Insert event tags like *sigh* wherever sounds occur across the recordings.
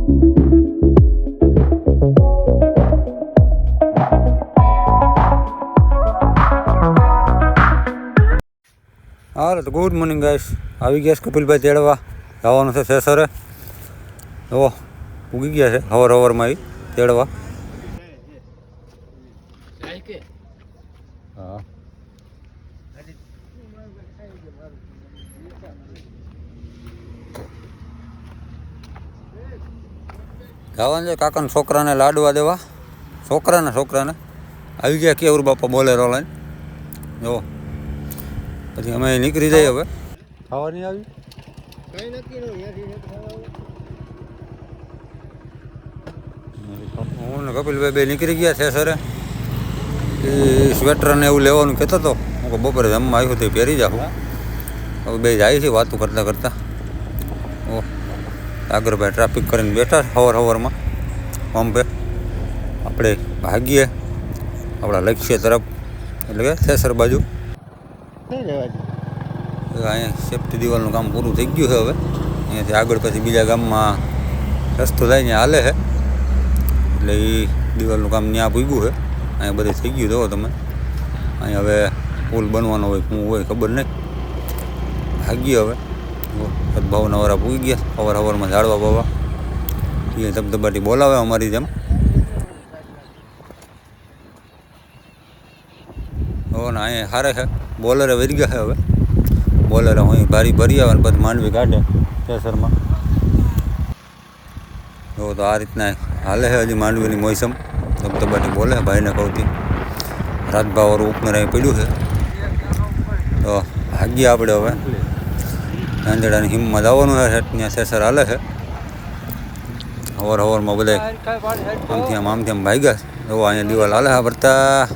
હાલો તો good morning guys આવી ગયા છે કપિલભાઈ તેડવા. જવાનું છે સેસરે ઓ ઉગી ગયા છે હવર હવરમાં આવી તેડવા. જવાનું છે કાકાના છોકરાને લાડવા દેવા. છોકરાના છોકરાને. આવી ગયા કેવર બાપા બોલેરો લઈને. જો પછી અમે નીકળી જઈએ હવે. ખાવાની આવી? હું ને કપિલભાઈ બે નીકળી ગયા છે સરે. એ સ્વેટર ને એવું લેવાનું કહેતો હતો હું બપોરે જમવા આવ્યું તે પહેરી જાઉં હવે બે જાય છે વાતો કરતાં કરતાં. ઓ. ભાઈ ટ્રાફિક કરીને બેઠા સવાર સવારમાં પંપે આપણે ભાગીએ. આપણા લક્ષ્ય તરફ. એટલે કે થેસર બાજુ. અહીંયા સેફ્ટી દિવાલનું કામ પૂરું થઈ ગયું છે હવે. અહીંયાથી આગળ પછી બીજા ગામમાં રસ્તો થાય ત્યાં હાલે છે. એટલે એ દિવાલનું કામ ત્યાં પૂગ્યું છે. અહીંયા બધે થઈ ગયું જુઓ તમે. અહીંયા હવે પુલ બનવાનો હોય શું હોય ખબર નહીં. ભાગીએ હવે. સદભાવના વાળા પૂગી ગયા. અવાર અવારમાં ઝાડવા બાવા ધબધબાટી બોલાવે અમારી જેમ. હો ને, અહીંયા હારે છે. બોલરે વધી ગયા છે હવે. બોલરે અહીં ભારી ભરી આવે ને પછી માંડવી કાઢે કેસરમાં. જો તો આ રીતના હાલે છે હજી માંડવીની મોસમ. ધબધબાટી બોલે છે ભાઈને કહુંથી રાજભાવાળું ઉપનર અહીં પડ્યું છે. તો ભાગીએ આપણે હવે. નાંદેડાની હિમમાં જવાનું છે, ત્યાં સેસર હાલે છે. હવાર હવારમાં બધા આમથી આમ આમથી આમ ભાગ્યા જો અહીંયા દિવાલ હાલે હા ભરતા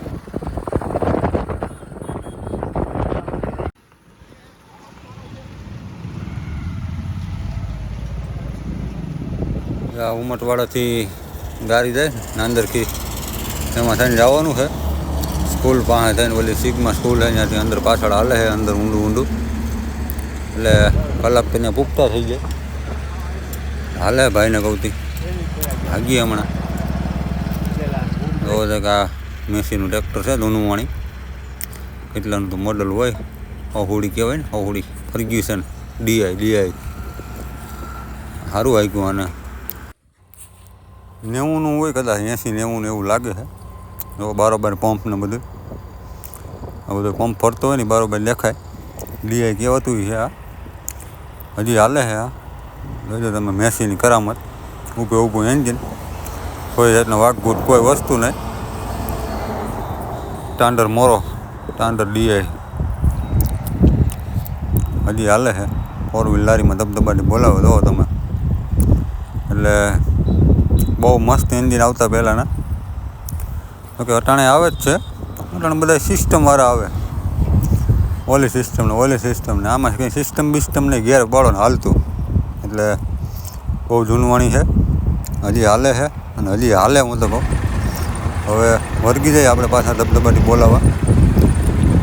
આ ઉમટવાડાથી ગાડી જાય નાંદરથી એમાં થઈને જવાનું છે સ્કૂલ પાસે થઈને ઓલી સિગમાં સ્કૂલ છે ત્યાંથી અંદર પાછળ હાલે છે અંદર ઊંડું ઊંડું એટલે કલાક તો ત્યાં પૂગતા થઈ જાય હાલે ભાઈને કહુંથી ભાગીએ હમણાં. જોવો છે કે આ મેસીનું ટ્રેક્ટર છે ધૂનુવાણી કેટલાનું તો મોડલ હોય અહોડી કહેવાય ને અહોડી ફર્ગ્યુસન ડીઆઈ ડીઆઈ સારું આવ્યું આને. નેવુંનું હોય કદાચ, એંસી નેવું ને એવું લાગે છે. જો બારોબાર પંપ ને બધું. આ બધો પંપ ફરતો હોય ને, બારોબાર દેખાય. ડીઆઈ કહેવાતું છે આ. હજી હાલે છે આ. જોજો તમે મેસીની કરામત. ઊભું ઊભું એન્જિન કોઈ જાતનો વાઘગૂટ કોઈ વસ્તુ નહીં. ટાંડર મોરો, ટાંડર ડીઆઈ. હજી હાલે છે. ફોર વ્હીલ લારીમાં ધબધબાટી બોલાવો દો તમે. એટલે બહુ મસ્ત એન્જિન આવતા પહેલાંના. ઓકે અટાણે આવે જ છે. અટાણે બધા સિસ્ટમવાળા આવે. ઓલી સિસ્ટમ ને ઓલી સિસ્ટમ ને. આમાં કંઈ સિસ્ટમ બિસ્ટમ ને ગેર પાડો ને હાલતું. એટલે બહુ જૂનવાણી છે. હજી હાલે છે અને હજી હાલે હું તો કહું. હવે વર્ગી જાય આપણે પાછા ધબધબાટી બોલાવવા.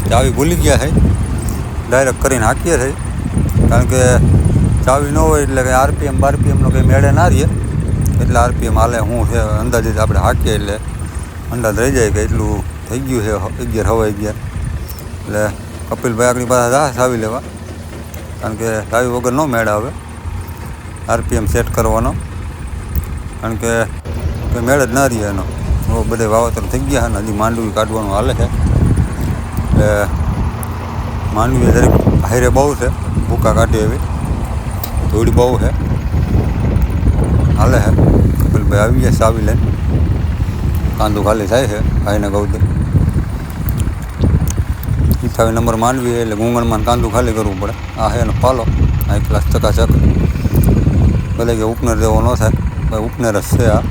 ચાવી ભૂલી ગયા છે. ડાયરેક્ટ કરીને હાંકીએ છે. કારણ કે ચાવી ન હોય એટલે કંઈ આરપીએમ બારપીએમનો કંઈ મેળે ના રહીએ. એટલે આરપીએમ હાલે, હું છે, અંદાજે આપણે હાંકીએ એટલે અંદાજ રહી જાય કે એટલું થઈ ગયું છે અગિયાર હવા અગિયાર. એટલે કપિલભાઈ આગળ પાસે જા ચાવી લેવા. કારણ કે ચાવી વગર ન મેળ આવે આરપીએમ સેટ કરવાનો. કારણ કે કંઈ મેળ જ ના રહીએ એનો. બધે વાવતર થઈ ગયા અને હજી માંડવી કાઢવાનું હાલે છે. એટલે માંડવી દરેક હાઈરે બહુ છે, ભૂકા કાઢી એવી. ધૂળ બહુ છે. હાલે છે. કપિલભાઈ આવી ગયા આવી લઈને. કાંદું ખાલી થાય છે, ભાઈને કહું તો. નંબર માંડવી એટલે ગુંગણમાં કાંદું ખાલી કરવું પડે. આ છે એનો પાલો. આ ક્લાસ ચકાચક. ભલે કે ઉપનર દેવો ન થાય. ભાઈ ઉપનેરસ છે આ.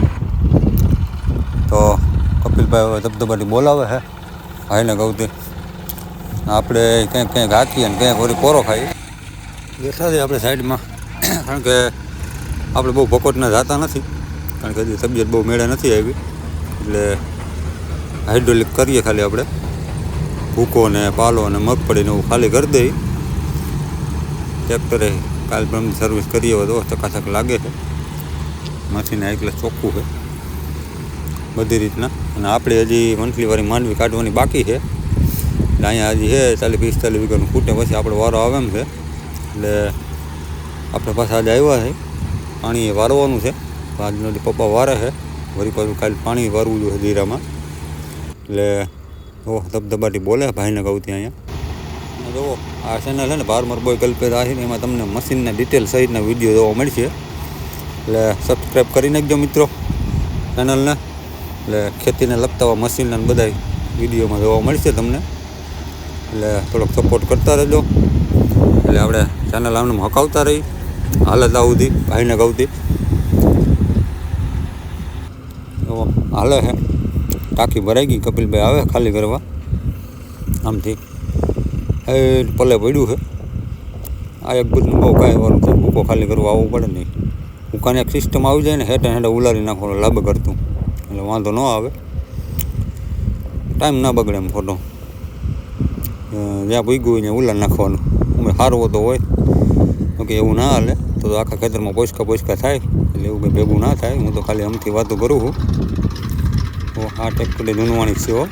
તો કપિલભાઈ ધબધબાટી બોલાવે છે ભાઈને કહું આપણે ક્યાંક ક્યાંક હાકીએ ને ક્યાંક ઓરી કોરો ખાઈએ. બેઠા છીએ આપણે સાઈડમાં. કારણ કે આપણે બહુ ભકોટના જાતા નથી. કારણ કે હજી તબિયત બહુ મેળે નથી આવી. એટલે હાઇડ્રોલિક કરીએ ખાલી આપણે. ભૂકો ને પાલો ને મગફળીને એવું ખાલી કરી દઈ ટ્રેક્ટરે કાલ પરમ સર્વિસ કરીએ તો ચકાચક લાગે છે. મશીન એટલે ચોખ્ખું છે. બધી રીતના. અને આપણે હજી મંથલીવાળી માંડવી કાઢવાની બાકી છે. એટલે અહીંયા હજી છે ચાલીસ પિસ્તાલીસ વીઘાનું ફૂટે પછી આપણે વારો આવે એમ છે. એટલે આપણે પાછા આજે આવ્યા છે. પાણી વારવાનું છે. આજનો પપ્પા વારે છે, વળી પાછું કાલે પાણી વારવું જોઈએ ધીરામાં એટલે ઓહ ધબધબાટી બોલે ભાઈને કહું અહીંયા. જુઓ, આ ચેનલ છે ને ભારમર બોય કલ્પેત આ એમાં તમને મશીનના ડિટેલ સહિતના વીડિયો જોવા મળશે. એટલે સબસ્ક્રાઈબ કરી નાખજો મિત્રો ચેનલને એટલે ખેતીને લગતા મશીનને બધા વિડીયોમાં જોવા મળશે તમને. એટલે થોડોક સપોર્ટ કરતા રહેજો. એટલે આપણે ચેનલ આમને હકાવતા રહી. હાલત આવુંથી ભાઈને ગૌથી હાલે હે. ટાંકી ભરાઈ ગઈ, કપિલભાઈ આવે ખાલી કરવા. આમથી. એ પલે પડ્યું છે આ એક બધું બહુ કાંઈ વારું છે ભૂકો ખાલી કરવા આવવું પડે નહીં. ભૂકાને એક સિસ્ટમ આવી જાય ને હેઠે હેઠે ઉલારી નાખવાનું લાભ કરતું. એટલે વાંધો ન આવે. ટાઈમ ના બગડે એમ ખોટો. જ્યાં ભૂગ્યું હોય ત્યાં ઉલાર નાખવાનું. અમે સારું તો હોય. કે એવું ના હાલે. તો આખા ખેતરમાં પોસકા પોસકા થાય. એટલે એવું કંઈ ભેગું ના થાય. હું તો ખાલી આમથી વાતો કરું છું. તો આ ટેક્ટરે જૂનવાણી છે, હો.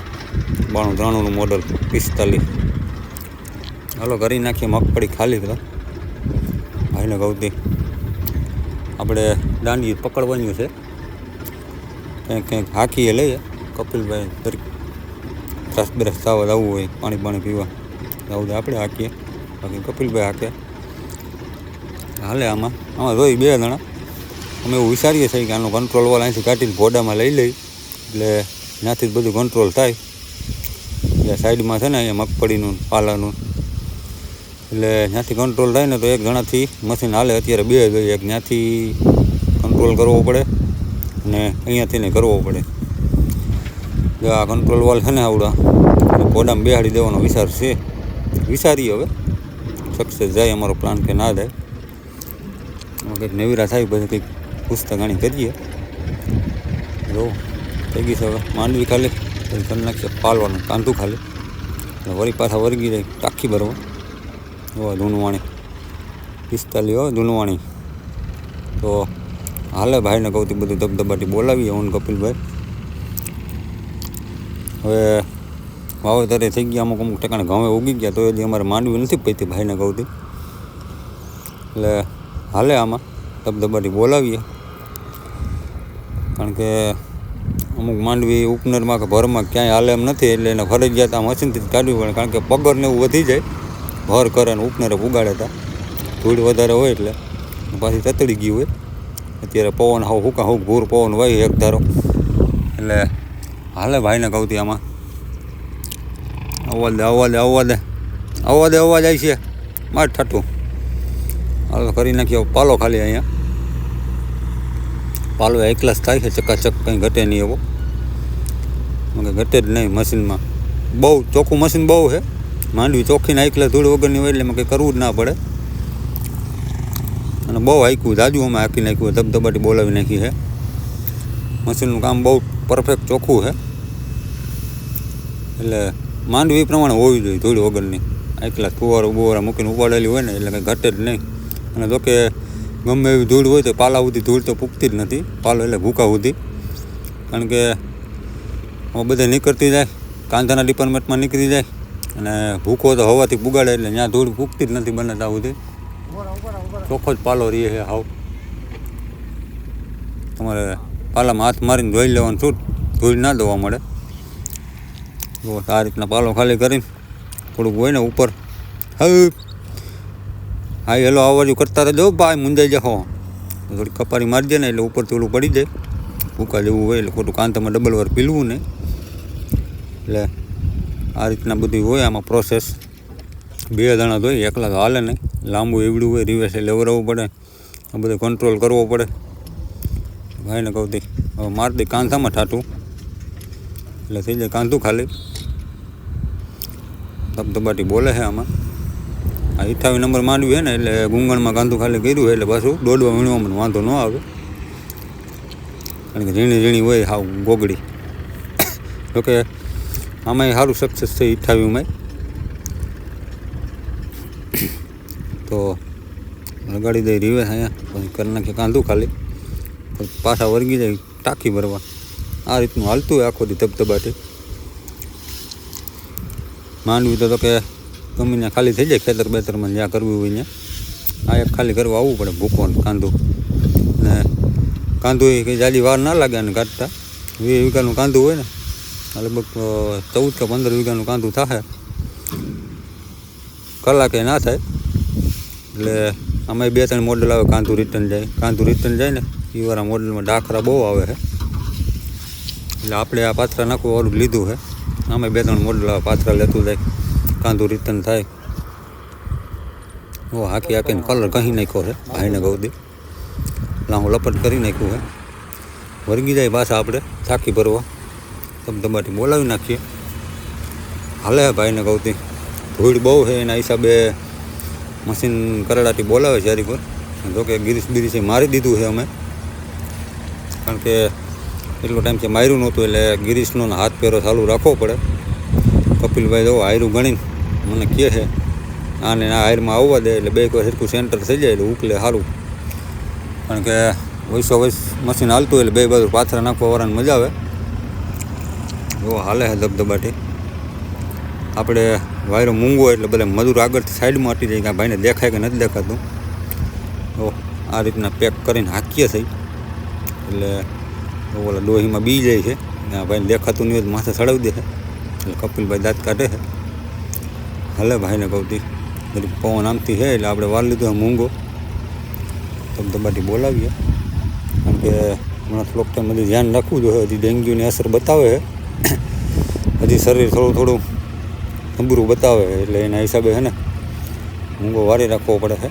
બાણું ત્રાણુંનું મોડલ પિસ્તાલીસ. હાલો કરી નાખીએ મગફળી ખાલી તો ભાઈને ગૌતી આપણે દાંડી પકડવાની છે. કંઈક કંઈક હાકીએ લઈએ. કપિલભાઈ તરીકે ત્રાસ બ્રસ થવા આવવું હોય, પાણી પાણી પીવા. આવું આપણે હાકીએ. બાકી કપિલભાઈ હાકે. હાલે આમાં. આમાં જોઈ બે જણા. અમે એવું વિચારીએ છીએ કે આનો કંટ્રોલ વાળા અહીંથી કાઢીને ઘોડામાં લઈ લઈ. એટલે ત્યાંથી જ બધું કંટ્રોલ થાય. એટલે સાઈડમાં છે ને અહીંયા મગફળીનું, પાલાનું એટલે ત્યાંથી કંટ્રોલ થાય ને તો એક જણાથી મશીન હાલે. અત્યારે બે જોઈએ એક ત્યાંથી કંટ્રોલ કરવો પડે અને અહીંયાથી ને કરવો પડે. જો આ કંટ્રોલ વાલ છે ને આવડા ઘોડામાં બેહાડી દેવાનો વિચાર છે. વિચારીએ હવે. સક્સેસ જાય અમારો પ્લાન કે ના જાય. કંઈક નેવીરા થાય, પછી કંઈક પુસ્તકાણી કરીએ. જો, થઈ ગઈ છે હવે. માંડવી ખાલી. કરી નાખીએ પાલવાનું કાંતું ખાલી. વળી પાછા વળગી જાય, ટાંકી ભરવા. એવા ધૂનવાણી પિસ્તાલીસ, હો ધૂનવાણી તો હાલે ભાઈને કહું બધું ધબધબાટી બોલાવીએ હું કપિલભાઈ. હવે વાવેતરે થઈ ગયા, અમુક અમુક ટકાને ઘઉં ઉગી ગયા, તો હજી અમારે માંડવી નથી પૈતી ભાઈને કહું એટલે હાલે આમાં, ધબધબાટી બોલાવીએ. કારણ કે અમુક માંડવી ઉપનરમાં કે ભરમાં ક્યાંય હાલે એમ નથી, એટલે એને ફરજિયાત આ મશીનથી જ કાઢવી પડે, કારણ કે પગરને એવું વધી જાય. ભર કરે અને ઉપનરે ઉગાડે તા. ધૂળ વધારે હોય એટલે પાછી તતડી ગઈ હોય. અત્યારે પવન હાવ હુકા હુક ભૂર પવન હોય એક ધારો. એટલે હાલે ભાઈને કહું આમાં. અવાજ અવાજ અવાજ. અવાજ અવાજ આવી છે. માર ઠાઠું. હાલો કરી નાખ્યો પાલો ખાલી અહીંયા. પાલો એકલાસ થાય છે, ચકાચક કંઈ ઘટે નહીં એવો. ઘટે જ નહીં મશીનમાં. બહુ ચોખ્ખું મશીન બહુ છે. માંડવી ચોખ્ખીને એકલા ધૂળ વગરની હોય એટલે એમાં કંઈ કરવું જ ના પડે. અને બહુ હાઈકું જાજુ અમે હાંકી નાખ્યું, ધબધબાટી બોલાવી નાખી છે. મશીનનું કામ બહુ પરફેક્ટ ચોખ્ખું છે. એટલે માંડવી પ્રમાણે હોવી જોઈએ, ધૂળ વગરની. એકલા ફુવારા બુવારા મૂકીને ઉપાડેલી હોય ને, એટલે કંઈ ઘટે જ નહીં. અને જો કે ગમે એવી ધૂળ હોય તો પાલા સુધી ધૂળ તો પૂગતી જ નથી, પાલો એટલે ભૂકા સુધી. કારણ કે બધે નીકળતી જાય, કાંધાના ડિપાર્ટમેન્ટમાં નીકળી જાય. અને ભૂકો તો હવાથી પુગાડે એટલે ત્યાં ધૂળ પૂગતી જ નથી બને ત્યાં સુધી. ચોખ્ખો જ પાલો રહે છે હાવ. તમારે પાલામાં હાથ મારીને ધોઈ લેવાનું છૂટ ધૂળ ના ધોવા મળે. જો આ રીતના પાલો ખાલી કરીને થોડુંક હોય ને ઉપર. હવે હા હેલો, અવાજ કરતા રહેજો ભાઈ, મુંજાઈ જાઓ. થોડી કપારી મારી દે ને એટલે ઉપર થોડું પડી જાય. ભૂકા જેવું હોય એટલે ખોટું કાંતામાં ડબલ વાર પીલવું નહીં. એટલે આ રીતના બધી હોય આમાં પ્રોસેસ બે દાણા ધોઈ એકલા તો હાલે નહીં. લાંબુ એવડું હોય રિવેસ લેવડાવવું પડે. આ બધું કંટ્રોલ કરવો પડે. ભાઈને કહું તી, હવે માર દે કાંધામાં એટલે થઈ જાય કાંધું ખાલી. ધબધબાટી બોલે છે આમાં. આ અઠ્ઠાવીસ નંબર માંડવી છે ને, એટલે ગુંગણમાં કાંધું ખાલી કર્યું હોય એટલે પાછું દોડવા વીણવામાં વાંધો ન આવે. કારણ કે ઝીણી ઝીણી હોય હાવ ગોગડી. *coughs* જોકે આમાંય સારું સક્સેસ છે અઠ્ઠાવીસમાં તો લગાડી દઈ રીવે અહીંયા પછી કરી નાખીએ કાંધું ખાલી. પછી વર્ગી જાય, ટાંકી ભરવા. આ રીતનું હાલતું હોય આખો દી ધબધબાટી. માંડવી તો કે ગમીને ખાલી થઈ જાય ખેતર બેતરમાં, જ્યાં કરવું હોય ત્યાં. આ એક ખાલી કરવા આવવું પડે ભૂકો ને કાંદું ને કાંદું એ કંઈ જાડી વાર ના લાગે અને કાઢતા વીસ વીઘાનું કાંદું હોય ને લગભગ અ, ચૌદ કે પંદર વીઘાનું કાંદું થાય કલાકે ના થાય એટલે આમાં બે ત્રણ મોડલ આવે કાંદું રિટર્ન જાય કાંદું રિટર્ન જાય ને એ વાળા મોડલમાં ડાખરા બહુ આવે છે. એટલે આપણે આ પાથરા નાખવું વાળું લીધું છે. આમાં બે ત્રણ મોડલ આવે પાથરા લેતું જાય કાંદું રિટર્ન થાય. ઓ હાકી હાકીને કલર કહી નાખ્યો છે ભાઈને કહું દી. લાહું લપટ કરી નાખ્યું છે. વર્ગી જાય પાછા આપણે થાકી ભરવા. ધબધબાટી બોલાવી નાખીએ. હાલે ભાઈને કહું તી ધૂળ બહુ છે એના હિસાબે મશીન કરડાટી બોલાવે છે હરી પર જોકે ગિરીશ બિરીશે મારી દીધું છે અમે. કારણ કે એટલો ટાઈમ છે માર્યું નહોતું એટલે ગિરીશનો હાથ પહેરો ચાલુ રાખવો પડે. કપિલભાઈ જો હાયરું ગણીને મને કહે છે, આને આ હાયરમાં આવવા દે એટલે બે કોઈ સરખું સેન્ટર થઈ જાય એટલે ઉકલે સારું કારણ કે વૈસો વૈસ મશીન હાલતું એટલે બે બાજુ પાથરા નાખવા વાળાને મજા આવે. જો હાલે છે ધબધબાટી આપણે વાયરો મૂંગો એટલે બધા મજૂર આગળથી સાઈડમાં હટી જાય કે ભાઈને દેખાય કે નથી દેખાતું. તો આ રીતના પેક કરીને હાંકીએ છીએ. એટલે ઓલા ડોહીમાં બી જાય છે. ને ભાઈને દેખાતું નહીં માથે ચડાવી દે છે. એટલે કપિલભાઈ દાંત કાઢે છે. હલે ભાઈને કહું તી જરીક પવન આમથી છે એટલે આપણે વાર લીધો મૂંગો. ધબધબાટી બોલાવીએ. કારણ કે હમણાં થોડોક ટાઈમ બધું ધ્યાન રાખવું જોઈએ. હજી ડેન્ગ્યુની અસર બતાવે છે. હજી શરીર થોડું થોડું નબળું બતાવે એટલે એના હિસાબે છે ને મૂંગો વારી રાખવો પડે છે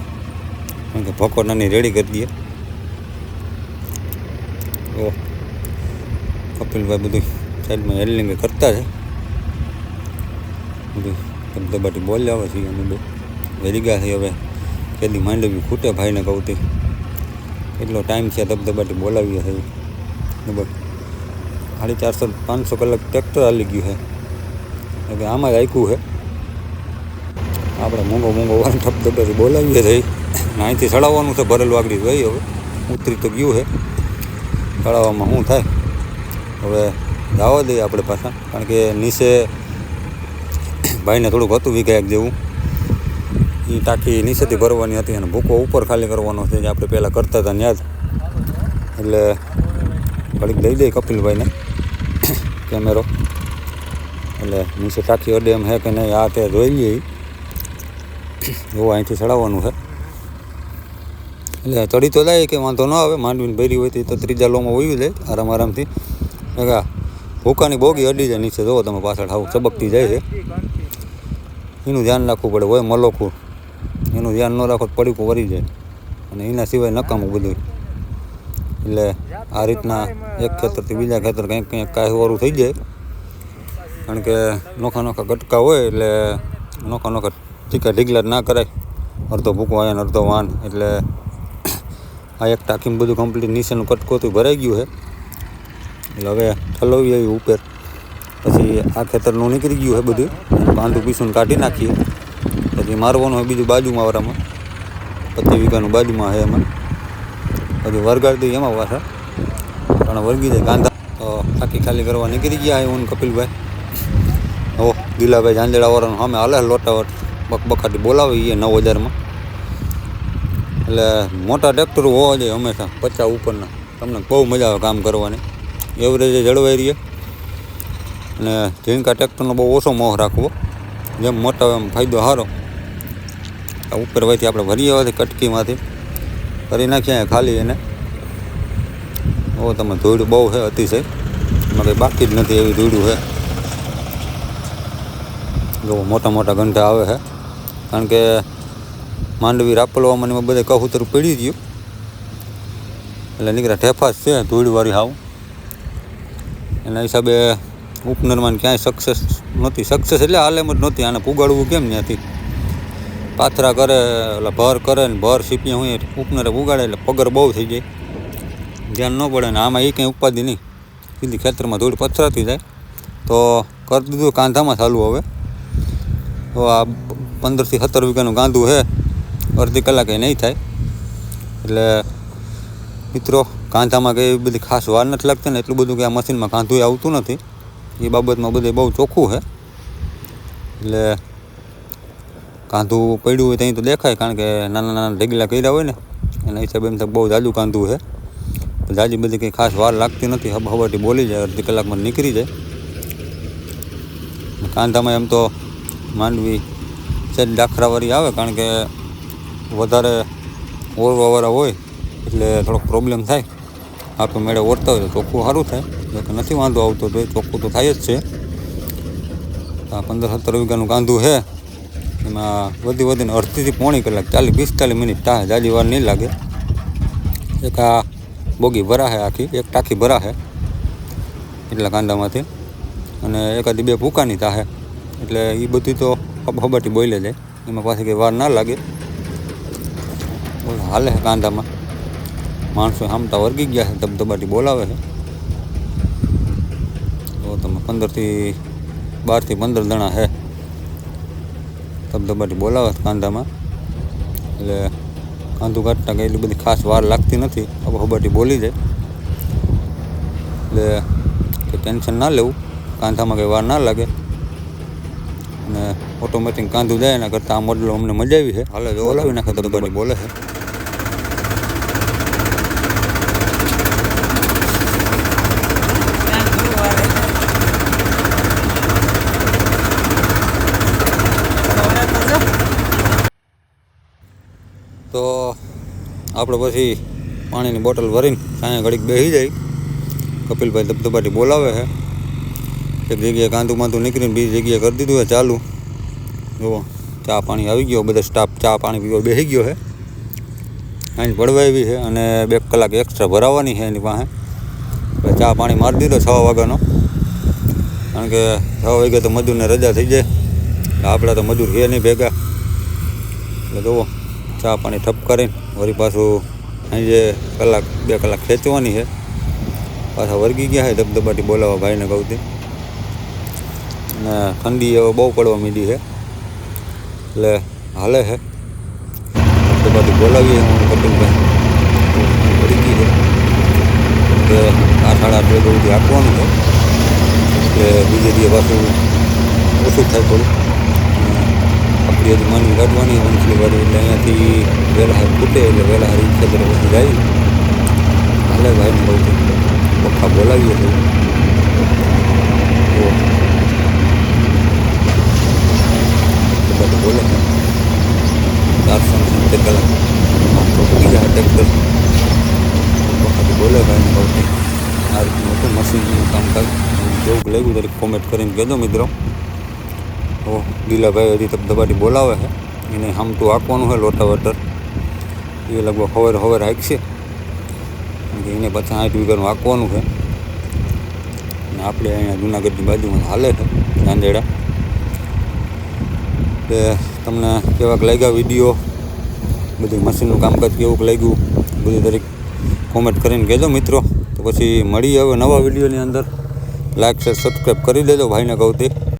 કારણ કે ભકો નાની રેડી કરી દઈએ. તો કપિલભાઈ બધું સાઈડમાં હેલ્ડિંગ કરતા છે. બધું ધબધબાટી આવે છે અમે બે. વેરી ગયા છે હવે. કેદી માંડવી ખૂટે ભાઈને કહું તે એટલો ટાઈમ છે ધબધબાટી બોલાવીએ છે. બરાબર સાડી ચારસો પાંચસો કલાક ટ્રેક્ટર હાલી ગયું છે. એટલે આમાં જ આખ્યું છે. આપણે મોંઘો મોંઘો વાન ધબધબાટી બોલાવીએ છે અહીંથી ચડાવવાનું છે ભરેલ વાગડી ગઈ હવે. ઉતરી તો ગયું છે. ચડાવવામાં શું થાય? હવે જવા દઈએ આપણે પાછા. કારણ કે નીચે ભાઈને થોડુંક હતું વિઘાયક જેવું. એ ટાંકી નીચેથી ભરવાની હતી અને ભૂકો ઉપર ખાલી કરવાનો છે. જે આપણે પહેલાં કરતા હતા યાદ એટલે ઘડીક દઈ દઈએ કપિલભાઈને. કેમેરો. એટલે નીચે ટાંકી અડે એમ હે કે નહીં, આ તે જોઈ લઈએ. એવું અહીંથી ચડાવવાનું છે એટલે ચડી તો જાય કે વાંધો ન આવે, માંડવીને ભરી હોય તો ત્રીજા લોમાં વયું જાય આરામ આરામથી. કે ભૂકાની બોગી અડી જાય નીચે, જોવો તમે પાછળ આવું ચબકતી જાય છે. એનું ધ્યાન રાખવું પડે, હોય મલોખું. એનું ધ્યાન ન રાખો તો પડીકું વરી જાય. અને એના સિવાય નકામું બધું એટલે આ રીતના એક ખેતરથી બીજા ખેતર કંઈક કંઈક કાંઈ વાળું થઈ જાય. કારણ કે નોખા નોખા ગટકા હોય એટલે નોખા નોખા ટીકા ઢીગલા ના કરાય. અડધો ભૂકો આવ્યા ને અડધો વાન એટલે આ એક ટાંકીમાં બધું કમ્પ્લીટ નીચેનું કટકોતું ભરાઈ ગયું છે એટલે હવે ઠલવી આવી ઉપર. પછી આ ખેતરનું નીકળી ગયું છે બધું. બાંધું પીસું કાઢી નાખીએ. પછી મારવાનું હોય બીજું બાજુમાં વારામાં. પચીસ વીઘાનું બાજુમાં છે એમાં. પછી વરગાડી દઈએ એમાં પાછા. પણ વર્ગી જાય ગાંધા. તો આખી ખાલી કરવા નીકળી ગયા હું કપિલભાઈ. ઓહ દિલાભાઈ ઝાંઝડાવાળાનું સામે હાલે લોટાવટ. બકબકાટી બોલાવી એ નવ હજારમાં. એટલે મોટા ટ્રેક્ટર હોવા જોઈએ હંમેશા, પચાસ ઉપરના. તમને બહુ મજા આવે કામ કરવાની. એવરેજે જળવાઈ રહીએ અને ઝીણકા ટ્રેક્ટરનો બહુ ઓછો મોહ રાખવો. જેમ મોટા એમ ફાયદો સારો. આ ઉપર વહીથી આપણે ભરી આવવાથી કટકીમાંથી ભરી નાખીએ, ખાલી એને. ઓ તમે ધૂળ બહુ છે. અતિશય એમાં કંઈ બાકી જ નથી એવી ધૂળું છે જો, મોટા મોટા ગંઠા આવે છે કારણ કે માંડવી રાપલવામાં એમાં બધે કહુતર પડી ગયું. એટલે નીકળ્યા ઠેફા જ છે, ધૂળવાળી હાવ. એના હિસાબે ઉપનરમાં ક્યાંય સક્સેસ નહોતી. સક્સેસ એટલે હાલ એમ જ નહોતી. આને પુગાડવું કેમ ત્યાંથી? પાથરા કરે એટલે ભર કરે ને ભર સીપીએ હું ઉપનરે પુગાડે એટલે પગર બહુ થઈ જાય. ધ્યાન ન પડે ને આમાં એ કંઈ ઉપાધિ નહીં સીધી ખેતરમાં ધૂળ પથરાતી જાય તો કરી દીધું કાંધામાં ચાલુ હવે તો આ પંદરથી સત્તર વીઘાનું ગાંધું છે અડધી કલાકે નહીં થાય। એટલે મિત્રો, કાંધામાં કંઈ એવી બધી ખાસ વાર નથી લાગતી ને, એટલું બધું કે આ મશીનમાં કાંધું આવતું નથી। એ બાબતમાં બધે બહુ ચોખ્ખું છે એટલે કાંધું પડ્યું હોય ત્યાં તો દેખાય, કારણ કે નાના નાના ઢગલા કર્યા હોય ને, એના હિસાબે એમ તો બહુ જાજુ કાંધું છે તો જાજી બધી કંઈ ખાસ વાર લાગતી નથી, હબ હવાટી બોલી જાય, અડધી કલાકમાં નીકળી જાય. કાંધામાં એમ તો માંડવી સેજ દાખરાવાળી આવે, કારણ કે વધારે ઓરવાવાળા હોય, એટલે થોડોક પ્રોબ્લેમ થાય. આપણે મેળે ઓરતા હોય તો ચોખ્ખું સારું થાય કે નથી વાંધો આવતો, તો ચોખ્ખું તો થાય જ છે. આ પંદર સત્તર વીઘાનું કાંધું છે, એમાં વધી વધીને અડધીથી પોણી કલાક, ચાલીસ પિસ્તાલીસ મિનિટ તા જાજી વાર નહીં લાગે. એક આ બોગી ભરાશે આખી, એક ટાંકી ભરાશે એટલા કાંદામાંથી અને એકાદી બે ભૂકાની થાહે. એટલે એ બધી તો હબાટી બોલે જાય એમાં પાછી કંઈ વાર ના લાગે. હાલે છે કાંદામાં માણસો હામતા વર્ગી ગયા છે ધબધબાટી બોલાવે છે તો તમે પંદરથી બારથી પંદર જણા છે ધબધબાટી બોલાવે છે કાંદામાં એટલે કાંદું કાઢતા કંઈ એટલી બધી ખાસ વાર લાગતી નથી. હબાટી બોલી જાય એટલે કે ટેન્શન ના લેવું. કાંધામાં કંઈ વાર ના લાગે. અને ઓટોમેટિક કાંધું જાય એના કરતાં આ મોડલો અમને મજા આવી છે. હાલે, જો બોલાવી નાખે તો બધી બોલે છે. તો આપણે પછી પાણીની બોટલ ભરીને સાંજે ઘડીક બેસી જાય. કપિલભાઈ ધબધબાટી બોલાવે છે. એક જગ્યાએ કાંદું માંદું નીકળીને બીજી જગ્યાએ કરી દીધું છે ચાલુ. જુઓ, ચા પાણી આવી ગયો, બધા સ્ટાફ ચા પાણી પીવા બેસી ગયો છે. અહીં પડવાવી છે અને બે કલાક એક્સ્ટ્રા ભરાવવાની છે એની પાસે. ચા પાણી મારી દીધો છ વાગ્યાનો. કારણ કે છ વાગે તો મજૂરને રજા થઈ જાય. આપણા તો મજૂર છે નહીં ભેગા. એટલે જુઓ, ચા પાણી ઠપ કરીને વળી પાછું અહીં જે કલાક, બે કલાક ખેંચવાની છે. પાછા વર્ગી ગયા છે ધબધબાટી બોલાવવા ભાઈને કહુંથી અને ઠંડી હવે બહુ પડવા માંડી છે. એટલે હાલે છે. ધબધબાટી બોલાવીએ હું કપિલભાઈ પડી ગઈ છે. કે આઠ સાડા આઠ વાગે સુધી આપવાનું છે. એટલે બીજે દિવસે પાછું ઓછું થાય થોડું. આપણી હજી માની કાઢવાની વંશલી વાળી એટલે અહીંયાથી વેલાહાર ફૂટે એટલે વેલાહાર હાર ઈચ્છા તરફ પછી જાય. હાલે ભાઈને બહુ પપ્પા બોલાવીએ તો તો બધું બોલે ચારસો ને સિત્તેર કલાક. તો જાય ટ્રેક્ટર. વખત બોલે ભાઈને બહુ આ રીતનું હતું, મશીનનું કામકાજ. જેવું લાગ્યું તારી કોમેન્ટ કરીને કહેજો મિત્રો. તો ગીલાભાઈ હજી ધબધબાટી બોલાવે છે. એને હમતું આપવાનું છે લોટા વટર એ લગભગ હવેર હવેર હાંકશે. કે એને પાછા આઠ વીઘાનું હાંકવાનું છે. અને આપણે અહીંયા જુનાગઢની બાજુમાં હાલે છે નાંદેડા એટલે તમને કેવાક લાગ્યા વીડિયો? બધી મશીનનું કામકાજ કેવું લાગ્યું? બધું દરેક કોમેન્ટ કરીને કહેજો મિત્રો. તો પછી મળીએ હવે નવા વિડીયોની અંદર. લાઈક શેર સબસ્ક્રાઈબ કરી દેજો ભાઈને કહું તે.